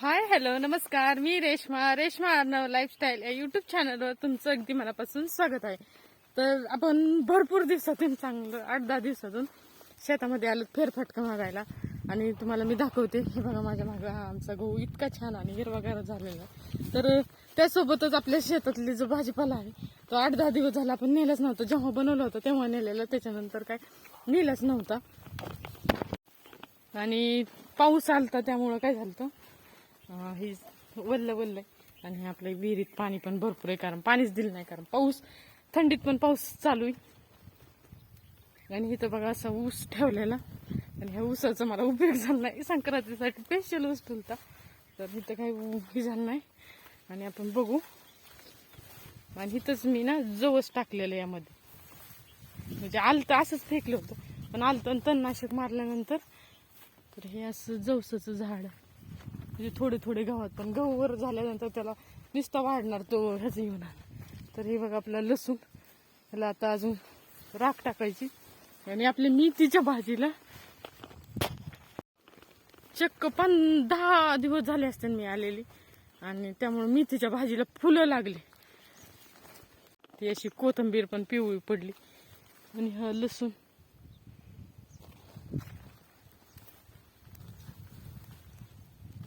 हाय hello नमस्कार. मी Reshma. Reshma Arnav lifestyle या युट्यूब चॅनलवर तुमचं अगदी मनापासून स्वागत आहे. तर आपण भरपूर दिवसातून चांगलं आठ दहा दिवसातून शेतामध्ये आलो फेरफटका मारायला. आणि तुम्हाला मी दाखवते. हे बघा माझ्या मागं हा आमचा गहू इतका छान आणि हिरवागार झालेला तर त्यासोबतच आपल्या शेतातली जो भाजीपाला आहे तो आठ दहा दिवस झाला आपण नेलाच नव्हता. जेव्हा बनवलं होतं तेव्हा नेलेलं. त्याच्यानंतर काय? नेलाच नव्हता. आणि पाऊस आलता त्यामुळं काय झालं हे वल्ल वल्ल आहे. आणि आपल्या विहिरीत पाणी पण भरपूर आहे कारण पाणीच दिलं नाही कारण पाऊस थंडीत पण पाऊस चालू आहे. आणि इथं बघा असा ऊस ठेवलेला. आणि ह्या ऊसाचा मला उपयोग झाला नाही. संक्रांतीसाठी स्पेशल ऊस ठेवता तर इथं काही ऊ- हे झालं नाही. आणि आपण बघू. आणि इथंच मी ना जवस टाकलेलं आहे यामध्ये. म्हणजे आलतं असंच फेकलं होतं. पण आलतं आणि तणनाशक मारल्यानंतर तर हे असं जवसाचं झाड म्हणजे थोडे थोडे गव्हात पण गहू वर झाल्यानंतर त्याला नुसता वाढणार तो ह्याचं येऊन तर हे बघा आपला लसूण त्याला आता अजून राख टाकायची. आणि आपल्या मेथीच्या भाजीला चक्क पण दहा दिवस झाले असते मी आलेली. आणि त्यामुळे मेथीच्या भाजीला फुलं लागली. ती अशी कोथंबीर पण पिवळी पडली. आणि हा लसूण.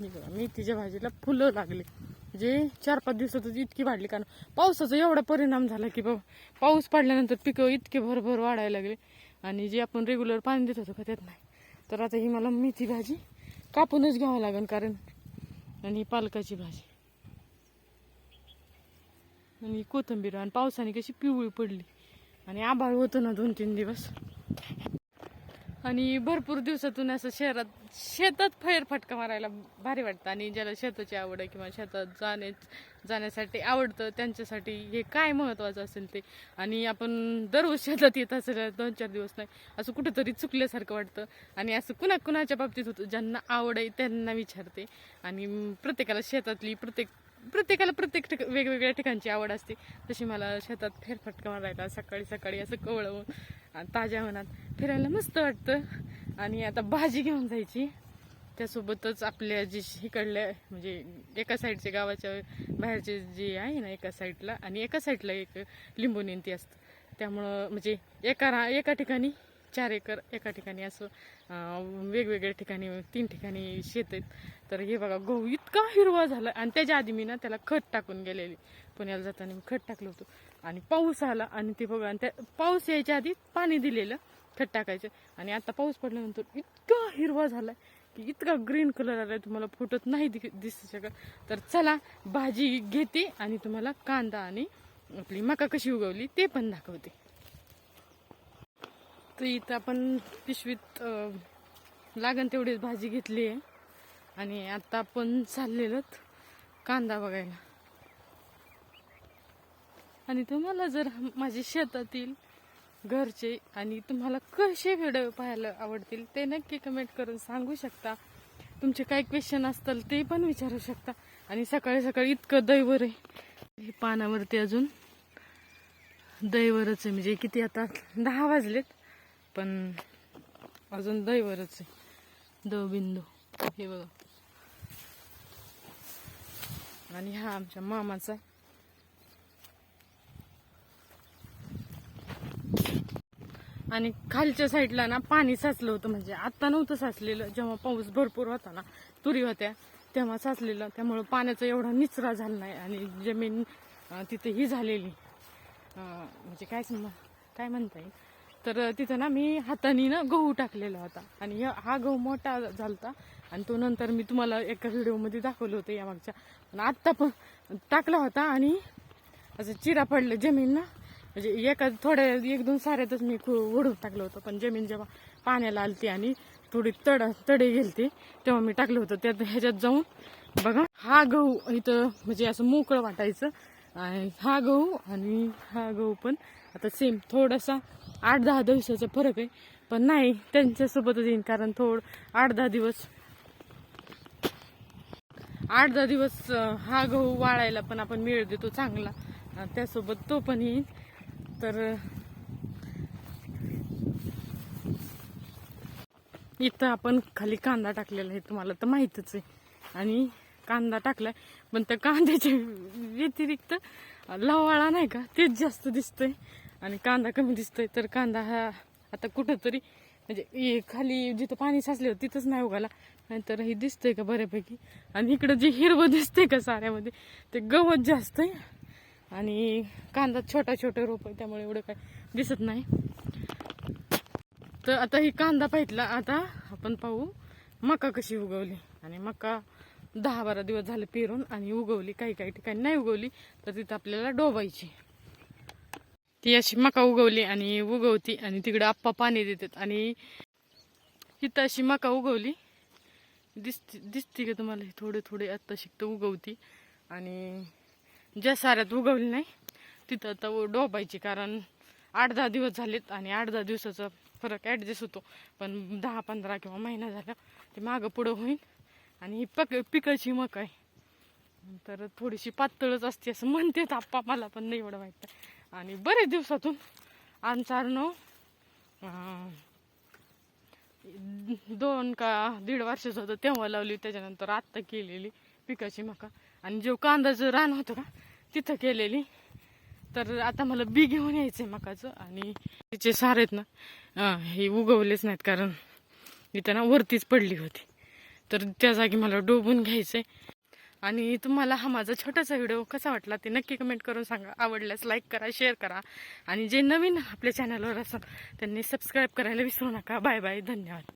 बघा मेथीच्या भाजीला फुलं लागले. जे चार पाच दिवसातच इतकी वाढली. कारण पावसाचा एवढा परिणाम झाला की बाबा पाऊस पडल्यानंतर पिकं इतके भरभर वाढायला लागले. आणि जे आपण रेग्युलर पाणी देत होतो का त्यात नाही. तर आता ही मला मेथी भाजी कापूनच घ्यावं लागेल कारण आणि ही पालकाची भाजी. आणि कोथिंबीर. आणि पावसाने कशी पिवळी पडली. आणि आभाळ होतं ना दोन तीन दिवस. आणि भरपूर दिवसातून असं शहरात शेतात फेरफटका मारायला भारी वाटतं. आणि ज्याला शेताची आवड आहे किंवा शेतात जाणे जाण्यासाठी आवडतं त्यांच्यासाठी हे काय महत्वाचं असेल ते. आणि आपण दररोज शेतात येत असेल दोन चार दिवस नाही असं कुठेतरी चुकल्यासारखं वाटतं. आणि असं कुणा कुणाच्या बाबतीत होतं ज्यांना आवड आहे त्यांना विचारते. आणि प्रत्येकाला शेतातली प्रत्येक प्रत्येकाला प्रत्येक ठिक वेगवेगळ्या ठिकाणची आवड असते. तशी मला शेतात फेरफटका मारायला सकाळी सकाळी असं कवळवून ताज्या मनात फिरायला मस्त वाटतं. आणि आता भाजी घेऊन जायची. त्यासोबतच आपल्या जे इकडल्या म्हणजे एका साईडचे गावाच्या बाहेरचे जे आहे ना एका साईडला आणि एका साईडला एक लिंबू नेंती असतं. त्यामुळं म्हणजे एका रा एका ठिकाणी चार एकर एका ठिकाणी असं वेगवेगळ्या ठिकाणी तीन ठिकाणी शेत आहेत. तर हे बघा गहू इतका हिरवा झाला. आणि त्याच्या आधी मी ना त्याला खत टाकून गेलेली. पुण्याला जाताना मी खत टाकलं होतं. आणि पाऊस आला आणि ते बघा आणि त्या पाऊस यायच्या आधी पाणी दिलेलं. खत टाकायचं. आणि आता पाऊस पडल्यानंतर इतका हिरवा झाला की इतका ग्रीन कलर आलाय तुम्हाला फोटोत नाही दि- दिसू शकत. तर चला भाजी घेते आणि तुम्हाला कांदा आणि आपली मका कशी उगवली ते पण दाखवते. तर इथं आपण पिशवीत लागण तेवढीच भाजी घेतली आहे. आणि आता आपण चाललेलो कांदा बघायला. आणि तुम्हाला जर माझ्या शेतातील घरचे आणि तुम्हाला कसे व्हिडिओ पाहायला आवडतील ते नक्की कमेंट करून सांगू शकता. तुमचे काय क्वेश्चन असतील ते पण विचारू शकता. आणि सकाळी सकाळी इतकं दैवर आहे. हे पानावरती अजून दैवरच आहे. म्हणजे किती आता? दहा वाजलेत. पण अजून दैवरच आहे. दवबिंदू. हे बघा. आणि हा आमच्या मामाचा. आणि खालच्या साईडला ना पाणी साचलं होतं म्हणजे आत्ता नव्हतं साचलेलं. जेव्हा पाऊस भरपूर होता ना तुरी होत्या तेव्हा साचलेलं. त्यामुळं पाण्याचा एवढा निचरा झाला नाही आणि जमीन तिथे ही झालेली. म्हणजे काय सम काय म्हणता येईल तर तिथं ना मी हाताने ना गहू टाकलेला होता. आणि हा गहू मोठा झालता आणि तो नंतर मी तुम्हाला एका व्हिडिओमध्ये दाखवलं होतं या मागच्या पण आत्ता पण टाकला होता आणि असं चिरा पडलं जमीन ना. म्हणजे एका थोड्या एक दोन साऱ्यातच मी ओढून टाकलं होतं. पण जमीन जेव्हा पाण्याला आलती आणि थोडी तड तडे गेलती तेव्हा मी टाकलं होतं. त्यात ह्याच्यात जाऊन बघा हा गहू इथं म्हणजे असं मोकळं वाटायचं. आणि हा गहू आणि हा गहू पण आता सेम थोडासा आठ दहा दिवसाचा फरक आहे. पण नाही त्यांच्यासोबतच येईन कारण थोड आठ दहा दिवस आठ दहा दिवस हा गहू वाळायला पण आपण मिळ देतो चांगला. त्यासोबत तो पण येईन. तर इथं आपण खाली कांदा टाकलेला आहे तुम्हाला तर माहीतच आहे. आणि कांदा टाकलाय पण त्या कांद्याच्या व्यतिरिक्त लवाळा नाही का? तेच जास्त दिसतंय. आणि कांदा कमी दिसतोय तर कांदा हा आता कुठंतरी म्हणजे खाली जिथं पाणी साचले होतं तिथंच नाही उगाला. नाहीतर हे दिसतंय का बऱ्यापैकी? आणि इकडं जे हिरवं दिसतंय का साऱ्यामध्ये ते गवत जास्त आहे. आणि कांदा छोटा छोटे रोप आहे त्यामुळे एवढं काय दिसत नाही. तर आता ही कांदा पाहितला आता आपण पाहू मका कशी उगवली. आणि मका दहा बारा दिवस झाले पेरून आणि उगवली काही काही ठिकाणी नाही उगवली तर तिथं आपल्याला डोबायची. ती अशी मका उगवली आणि उगवती आणि तिकडे आप्पा पाणी देतात. आणि इथं अशी मका उगवली. दिसती दिसती का तुम्हाला? थोडे थोडे आत्ता शिकतं उगवती. आणि ज्या साऱ्यात उगवली नाही तिथं आता डोबायची कारण आठ दहा दिवस झालेत आणि आठ दहा दिवसाचा फरक ॲडजस्ट होतो. पण दहा पंधरा किंवा महिना झाला ते मागं पुढं होईल. आणि ही पक पिकाची मक आहे. तर थोडीशी पातळच असते असं म्हणतात आप्पा मला पण नाही एवढं माहीत आहे. आणि बरेच दिवसातून आमचारनं दोन का दीड वर्षाचं होतं तेव्हा लावली त्याच्यानंतर आत्ता केलेली. पिकाची मका. आणि जो कांदाचं रान होतं का तिथं केलेली. तर आता मला बी घेऊन यायचंय मकाचं आणि तिचे सार आहेत ना हे उगवलेच नाहीत कारण इथं ना वरतीच पडली होती. तर त्या जागी मला डोबून घ्यायचंय. आणि तुम्हाला हा माझा छोटासा व्हिडिओ कसा वाटला ते नक्की कमेंट करून सांगा. आवडल्यास लाईक करा शेअर करा. आणि जे नवीन आपल्या चॅनलवर असाल त्यांनी सबस्क्राईब करायला विसरू नका. बाय बाय धन्यवाद.